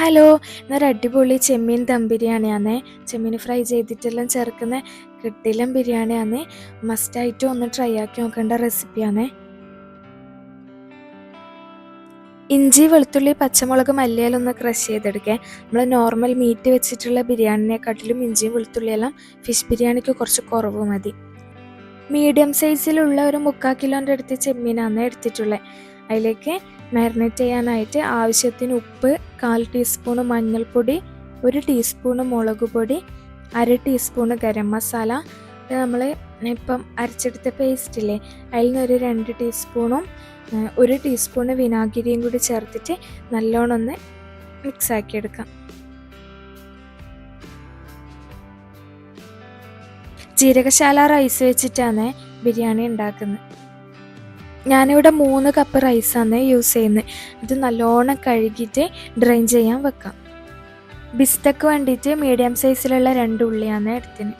Hello എന്നൊരു അടിപൊളി ചെമ്മീൻ ദം ബിരിയാണിയാണേ ചെമ്മീൻ fry ചെയ്തിട്ടെല്ലാം ചേർക്കുന്ന കിട്ടിലം ബിരിയാണിയാണ് മസ്റ്റായിട്ടും ഒന്ന് ട്രൈ ആക്കി നോക്കേണ്ട റെസിപ്പിയാണേ ഇഞ്ചി വെളുത്തുള്ളി പച്ചമുളക് മല്ലിയിലൊന്ന് ക്രഷ് ചെയ്തെടുക്കുക നമ്മൾ നോർമൽ മീറ്റ് വെച്ചിട്ടുള്ള ബിരിയാണിനെക്കാട്ടിലും ഇഞ്ചിയും വെളുത്തുള്ളിയെല്ലാം ഫിഷ് ബിരിയാണിക്ക് കുറച്ച് കുറവ് മതി. മീഡിയം സൈസിലുള്ള ഒരു മുക്കാൽ കിലോന്റെ അടുത്ത് ചെമ്മീനാണ് എടുത്തിട്ടുള്ളത് അതിലേക്ക് മാരിനേറ്റ് ചെയ്യാനായിട്ട് ആവശ്യത്തിന് ഉപ്പ് കാൽ ടീസ്പൂൺ മഞ്ഞൾപ്പൊടി ഒരു ടീസ്പൂൺ മുളക് പൊടി അര ടീസ്പൂൺ ഗരം മസാല. നമ്മൾ ഇപ്പം അരച്ചെടുത്ത പേസ്റ്റില്ലേ അതിൽ നിന്നൊരു രണ്ട് ടീസ്പൂണും ഒരു ടീസ്പൂൺ വിനാഗിരിയും കൂടി ചേർത്തിട്ട് നല്ലോണം ഒന്ന് മിക്സ് ആക്കി എടുക്കാം. ജീരകശാല റൈസ് വെച്ചിട്ടാണ് ബിരിയാണി ഉണ്ടാക്കുന്നത്. ഞാനിവിടെ മൂന്ന് കപ്പ് റൈസാണ് യൂസ് ചെയ്യുന്നത് ഇത് നല്ലോണം കഴുകിയിട്ട് ഡ്രെയിൻ ചെയ്യാൻ വെക്കാം. ബിസ്തക്ക് വേണ്ടിയിട്ട് മീഡിയം സൈസിലുള്ള രണ്ട് ഉള്ളിയാണ് എടുത്തിന്.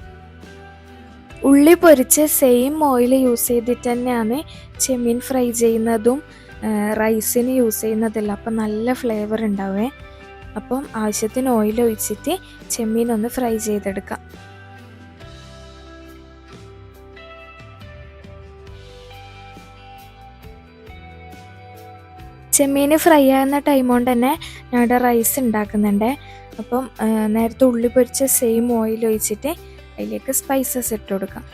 ഉള്ളി പൊരിച്ച് സെയിം ഓയിൽ യൂസ് ചെയ്തിട്ട് തന്നെയാണ് ചെമ്മീൻ ഫ്രൈ ചെയ്യുന്നതും റൈസിന് യൂസ് ചെയ്യുന്നതെല്ലാം. അപ്പം നല്ല ഫ്ലേവർ ഉണ്ടാവേ. അപ്പം ആവശ്യത്തിന് ഓയിൽ ഒഴിച്ചിട്ട് ചെമ്മീൻ ഒന്ന് ഫ്രൈ ചെയ്തെടുക്കാം. ചെമ്മീൻ ഫ്രൈ ആകുന്ന ടൈം കൊണ്ട് തന്നെ ഞങ്ങളുടെ റൈസ് ഉണ്ടാക്കുന്നുണ്ട് അപ്പം നേരത്തെ ഉള്ളി പൊരിച്ച സെയിം ഓയിൽ ഒഴിച്ചിട്ട് അതിലേക്ക് സ്പൈസസ് ഇട്ട് കൊടുക്കാം.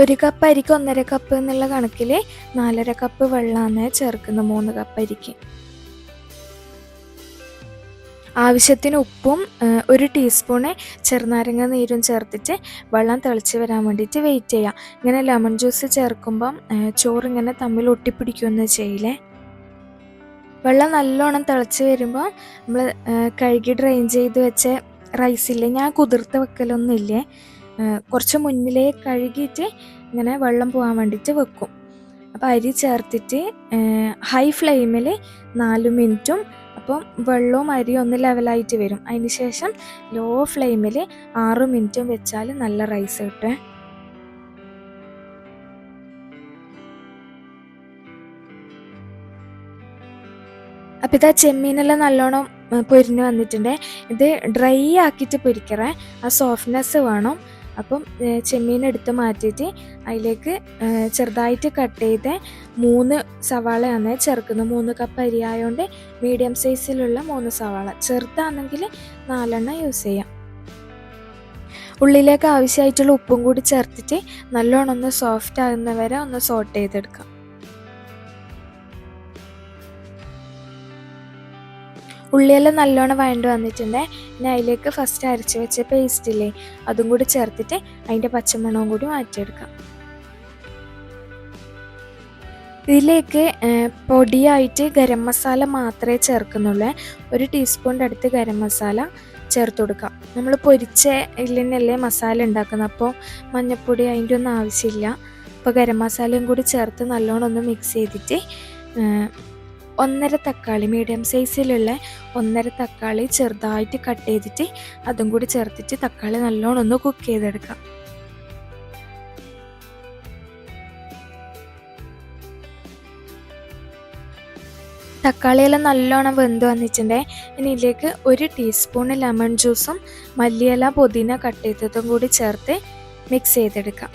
ഒരു കപ്പ് അരിക്ക് ഒന്നര കപ്പ് എന്നുള്ള കണക്കിൽ നാലര കപ്പ് വെള്ളമാണ് ചേർക്കുന്നത് മൂന്ന് കപ്പ് അരിക്ക്. ആവശ്യത്തിന് ഉപ്പും ഒരു ടീസ്പൂണ് ചെറുനാരങ്ങ നീരും ചേർത്തിട്ട് വെള്ളം തിളച്ച് വരാൻ വേണ്ടിയിട്ട് വെയിറ്റ് ചെയ്യാം. ഇങ്ങനെ ലെമൺ ജ്യൂസ് ചേർക്കുമ്പം ചോറ് ഇങ്ങനെ തമ്മിൽ ഒട്ടിപ്പിടിക്കുകയൊന്നും ചെയ്യില്ലേ വെള്ളം നല്ലോണം തിളച്ച് വരുമ്പോൾ നമ്മൾ കഴുകി ഡ്രെയിൻ ചെയ്ത് വെച്ച റൈസില്ലേ ഞാൻ കുതിർത്ത് വെക്കലൊന്നുമില്ലേ കുറച്ച് മുന്നിലേ കഴുകിയിട്ട് ഇങ്ങനെ വെള്ളം പോകാൻ വേണ്ടിയിട്ട് വെക്കും. അപ്പോൾ അരി ചേർത്തിട്ട് ഹൈ ഫ്ലെയിമിൽ നാല് മിനിറ്റും അപ്പം വെള്ളവും അരിയും ഒന്ന് ലെവലായിട്ട് വരും. അതിന് ശേഷം ലോ ഫ്ലെയിമിൽ ആറ് മിനിറ്റും വെച്ചാൽ നല്ല റൈസ് കിട്ടും. അപ്പം ഇതാ ചെമ്മീനെല്ലാം നല്ലോണം പൊരിഞ്ഞ് വന്നിട്ടുണ്ട്. ഇത് ഡ്രൈ ആക്കിയിട്ട് പൊരിക്കറേ. ആ സോഫ്റ്റ്നെസ് വേണം. അപ്പം ചെമ്മീൻ എടുത്ത് മാറ്റിയിട്ട് അതിലേക്ക് ചെറുതായിട്ട് കട്ട് ചെയ്ത് മൂന്ന് സവാളയാണ് ചേർക്കുന്നത്. മൂന്ന് കപ്പ് അരി ആയതുകൊണ്ട് മീഡിയം സൈസിലുള്ള മൂന്ന് സവാള. ചെറുതാണെങ്കിൽ നാലെണ്ണം യൂസ് ചെയ്യാം. ഉള്ളിലേക്ക് ആവശ്യമായിട്ടുള്ള ഉപ്പും കൂടി ചേർത്തിട്ട് നല്ലോണം ഒന്ന് സോഫ്റ്റ് ആകുന്നവരെ ഒന്ന് സോട്ട് ചെയ്തെടുക്കാം. ഉള്ളിയെല്ലാം നല്ലോണം വഴണ്ട് വന്നിട്ടുണ്ട്. പിന്നെ അതിലേക്ക് ഫസ്റ്റ് അരച്ച് വെച്ച പേസ്റ്റില്ലേ അതും കൂടി ചേർത്തിട്ട് അതിന്റെ പച്ചമണവും കൂടി മാറ്റിയെടുക്കാം. ഇതിലേക്ക് പൊടിയായിട്ട് ഗരം മസാല മാത്രമേ ചേർക്കുന്നുള്ളൂ. ഒരു ടീസ്പൂണിന്റെ അടുത്ത് ഗരം മസാല ചേർത്ത് കൊടുക്കാം. നമ്മൾ പൊരിച്ച ഇല്ലിനല്ലേ മസാല ഉണ്ടാക്കുന്നത്. അപ്പോൾ മഞ്ഞൾപ്പൊടി അതിന്റെ ഒന്നും ആവശ്യമില്ല. അപ്പോൾ ഗരം മസാലയും കൂടി ചേർത്ത് നല്ലോണം ഒന്ന് മിക്സ് ചെയ്തിട്ട് ഒന്നര തക്കാളി മീഡിയം സൈസിലുള്ള ഒന്നര തക്കാളി ചെറുതായിട്ട് കട്ട് ചെയ്തിട്ട് അതും കൂടി ചേർത്തിട്ട് തക്കാളി നല്ലോണം ഒന്ന് കുക്ക് ചെയ്തെടുക്കാം. തക്കാളിയെല്ലാം നല്ലോണം വെന്ത് വന്നിട്ടുണ്ട്. ഇനി ഇതിലേക്ക് ഒരു ടീസ്പൂൺ ലെമൺ ജ്യൂസും മല്ലിയില പുതിന കട്ട് ചെയ്തതും കൂടി ചേർത്ത് മിക്സ് ചെയ്തെടുക്കാം.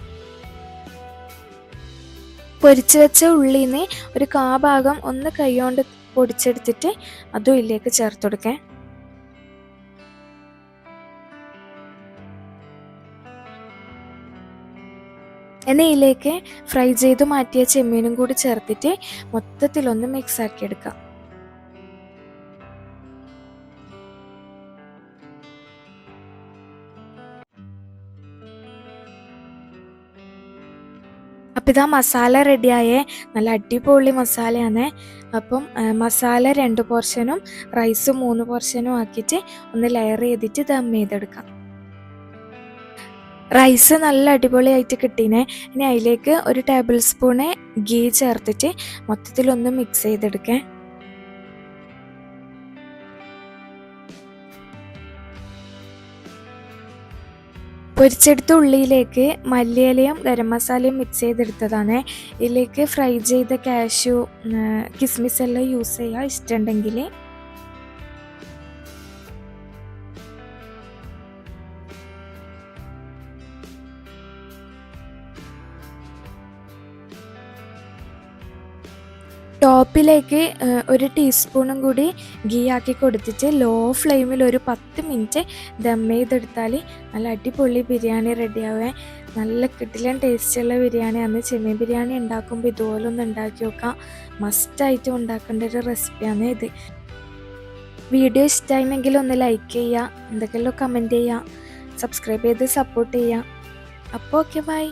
പൊരിച്ചു വെച്ച ഉള്ളിന്ന് ഒരു കാ ഭാഗം ഒന്ന് കൈകൊണ്ട് പൊടിച്ചെടുത്തിട്ട് അതും ഇതിലേക്ക് ചേർത്ത് കൊടുക്കേ. എന്നാൽ ഇതിലേക്ക് ഫ്രൈ ചെയ്ത് മാറ്റിയ ചെമ്മീനും കൂടി ചേർത്തിട്ട് മൊത്തത്തിലൊന്ന് മിക്സ് ആക്കി എടുക്കാം. അപ്പം ഇതാ മസാല റെഡിയായേ നല്ല അടിപൊളി മസാലയാണ്. അപ്പം മസാല രണ്ട് പോർഷനും റൈസ് മൂന്ന് പോർഷനും ആക്കിയിട്ട് ഒന്ന് ലെയർ ചെയ്തിട്ട് ദം ചെയ്തെടുക്കാം. റൈസ് നല്ല അടിപൊളിയായിട്ട് കിട്ടീനെ. ഇനി അതിലേക്ക് ഒരു ടേബിൾ സ്പൂണ് ഗീ ചേർത്തിട്ട് മൊത്തത്തിലൊന്ന് മിക്സ് ചെയ്തെടുക്കേ. പൊരിച്ചെടുത്ത ഉള്ളിയിലേക്ക് മല്ലിയിലയും ഗരം മസാലയും മിക്സ് ചെയ്തെടുത്തതാണ്. ഇതിലേക്ക് ഫ്രൈ ചെയ്ത കാഷ്യൂ കിസ്മിസ് എല്ലാം യൂസ് ചെയ്യുക ഇഷ്ടമുണ്ടെങ്കിൽ ടോപ്പിലേക്ക് ഒരു ടീസ്പൂണും കൂടി ഗീ ആക്കി കൊടുത്തിട്ട് ലോ ഫ്ലെയിമിൽ ഒരു പത്ത് മിനിറ്റ് ദം ചെയ്തെടുത്താൽ നല്ല അടിപൊളി ബിരിയാണി റെഡിയാവേ നല്ല കിട്ടിലൻ ടേസ്റ്റുള്ള ബിരിയാണി. അന്ന് ചെമ്മീൻ ബിരിയാണി ഉണ്ടാക്കുമ്പോൾ ഇതുപോലെ ഒന്ന് ഉണ്ടാക്കി നോക്കാം. മസ്റ്റായിട്ട് ഉണ്ടാക്കേണ്ട ഒരു റെസിപ്പിയാണ് ഇത്. വീഡിയോ ഇഷ്ടമായിരുന്നെങ്കിൽ ഒന്ന് ലൈക്ക് ചെയ്യുക എന്തെങ്കിലും കമന്റ് ചെയ്യുക സബ്സ്ക്രൈബ് ചെയ്ത് സപ്പോർട്ട് ചെയ്യുക അപ്പോൾ ഓക്കെ ബൈ